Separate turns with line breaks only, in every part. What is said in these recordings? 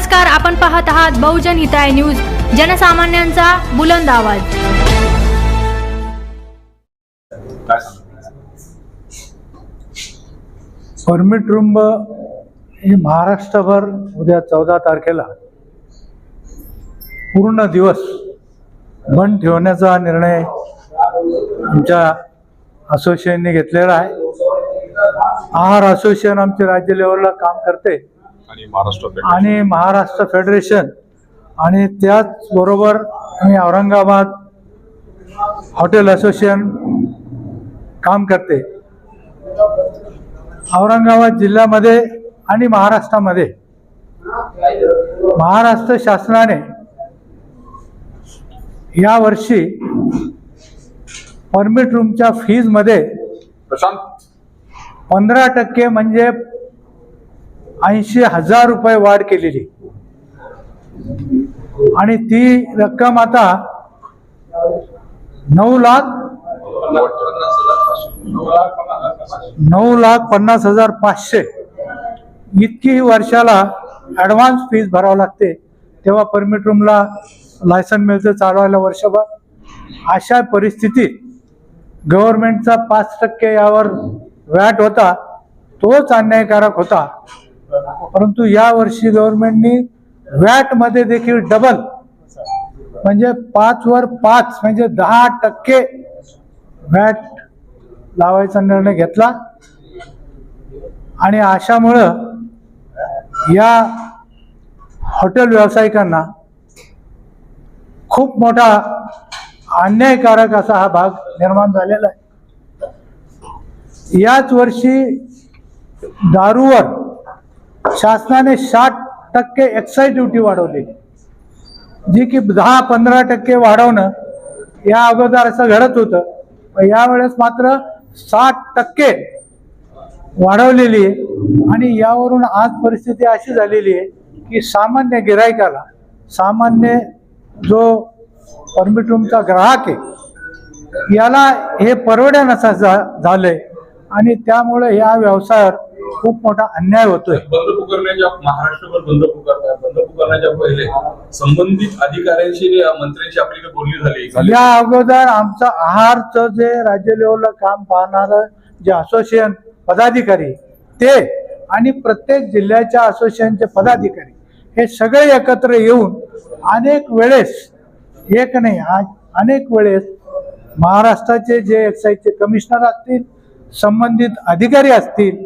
नमस्कार आपण पाहत आहात बहुजन हिताय न्यूज जनसामान्यांचा बुलंद आवाज.
परमिट रूम हे महाराष्ट्रभर उद्या चौदा तारखेला पूर्ण दिवस बंद ठेवण्याचा निर्णय आमच्या असोसिएशनने घेतलेला आहे. आहार असोसिएशन आमच्या राज्य लेवलला काम करते.
आणि महाराष्ट्र फेडरेशन.
आणि महाराष्ट्र फेडरेशन आणि त्याचबरोबर आम्ही औरंगाबाद हॉटेल असोसिएशन काम करते. औरंगाबाद जिल्ह्यामध्ये आणि महाराष्ट्रामध्ये महाराष्ट्र शासनाने यावर्षी परमिट रूमच्या फीजमध्ये
प्रशांत.
पंधरा टक्के म्हणजे ऐंशी हजार रुपये वाढ केलेली. आणि ती रक्कम आता नऊ लाख नऊ लाख पन्नास हजार पाचशे. इतकी वर्षाला ॲडव्हान्स फीज भरावं लागते. तेव्हा परमिट रूमला लायसन मिळतं चालवायला वर्षभर. अशा परिस्थितीत गव्हर्नमेंटचा पाच टक्के यावर व्हॅट होता तोच अन्यायकारक होता. परंतु यावर्षी गव्हर्नमेंटनी व्हॅटमध्ये देखील डबल म्हणजे पाच वर पाच म्हणजे दहा टक्के व्हॅट लावायचा निर्णय घेतला. आणि अशामुळं या हॉटेल व्यावसायिकांना खूप मोठा अन्यायकारक असा हा भाग निर्माण झालेला आहे. याच वर्षी दारूवर शासनाने साठ टक्के एक्साईज ड्युटी वाढवली. जी की दहा पंधरा टक्के वाढवणं या अगोदर असं घडत होतं. यावेळेस मात्र साठ टक्के वाढवलेली आहे. आणि यावरून आज परिस्थिती अशी झालेली आहे की सामान्य गिरायकाला सामान्य जो परमिट रूमचा ग्राहक आहे याला हे परवड्यानसा झा- झालंय. आणि त्यामुळे या व्यवसायावर खूप मोठा अन्याय होतोय.
बंद पुकारण्याच्या महाराष्ट्रभर बंद पुकारतात बंद पुकारण्याच्या पहिले संबंधित अधिकाऱ्यांशी मंत्र्यांशी आपली बोलणी झाली
या अगोदर आमचं आहारचं जे राज्य लेवलला काम पाहणारं जे असोसिएशन पदाधिकारी ते आणि प्रत्येक जिल्ह्याच्या असोसिएशनचे पदाधिकारी हे सगळे एकत्र येऊन अनेक वेळेस एक नाही आज अनेक वेळेस महाराष्ट्राचे जे एक्साईजचे कमिशनर असतील संबंधित अधिकारी असतील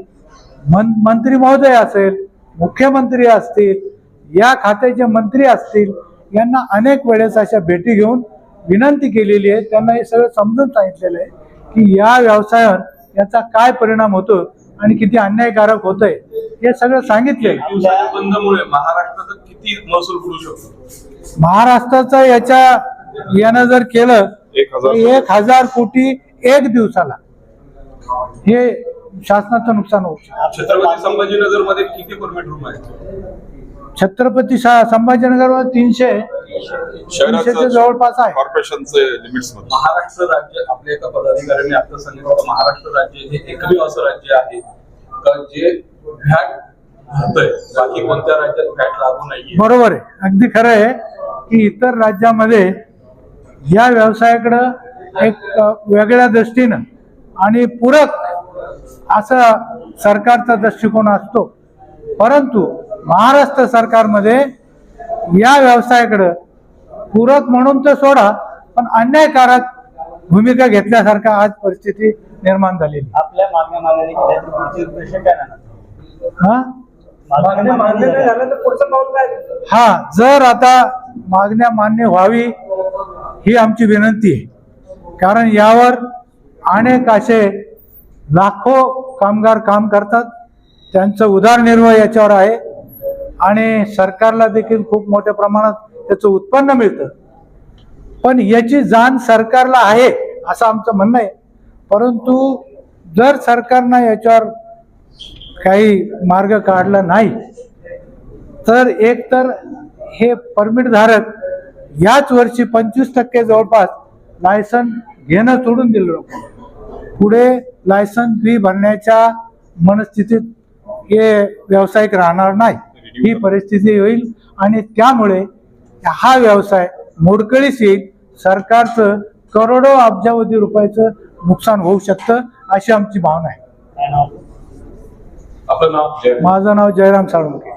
मंत्री महोदय असेल मुख्यमंत्री असतील या खात्याचे मंत्री असतील यांना अनेक वेळेस अशा भेटी घेऊन विनंती केलेली आहे. त्यांना हे सगळं समजून सांगितलेलं आहे की या व्यवसायावर याचा काय परिणाम होतो आणि किती अन्यायकारक होतंय हे सगळं
बंदमुळे महाराष्ट्राचा किती महसूल बुडू शकतो?
महाराष्ट्राचं याच्या यानं जर केलं
एक हजार
कोटी एक दिवसाला. हे शासनाचं नुकसान होऊ शकतं.
छत्रपती संभाजीनगरमध्ये किती परमिट रूम आहेत?
छत्रपती शा- संभाजीनगरवर तीनशे तीनशेच्या जवळपास आहे.
कॉर्पोरेशनचे लिमिट्समध्ये.
महाराष्ट्र राज्य आपल्या एका पदाधिकाऱ्यांनी आता सांगितलं होतं, महाराष्ट्र राज्य हे एकमेव असं राज्य आहे का जे भरतंय? बाकी कोणत्या राज्यात व्हॅट लागू नाहीये?
बरोबर आहे. अगदी खरं आहे की इतर राज्यामध्ये या व्यवसायाकडं एक अ, वेगळ्या दृष्टीनं आणि पूरक असा सरकारचा दृष्टिकोन असतो. परंतु महाराष्ट्र सरकारमध्ये या व्यवसायाकडं पूरक म्हणून तर सोडा पण अन्यायकारक भूमिका घेतल्यासारखा आज परिस्थिती निर्माण झालेली.
आपल्या मागण्या
हा?
मान्य झालं
हा जर आता मागण्या मान्य व्हावी ही आमची विनंती आहे. कारण यावर अनेक असे लाखो कामगार काम करतात. त्यांचं उदारनिर्वाह याच्यावर आहे. आणि सरकारला देखील खूप मोठ्या प्रमाणात त्याचं उत्पन्न मिळतं. पण याची जाण सरकारला आहे असं आमचं म्हणणं आहे. परंतु जर सरकारनं याच्यावर काही मार्ग काढला नाही तर एक तर हे परमिटधारक याच वर्षी पंचवीस टक्के जवळपास लायसन घेणं सोडून दिलं पुढे लायसन फी भरण्याच्या मनस्थितीत हे व्यावसायिक राहणार नाही. ही परिस्थिती होईल आणि त्यामुळे हा व्यवसाय मोडकळीस येईल. सरकारचं करोडो अब्जावधी रुपयाचं नुकसान होऊ शकतं अशी आमची भावना आहे. माझं नाव जयराम साळुंके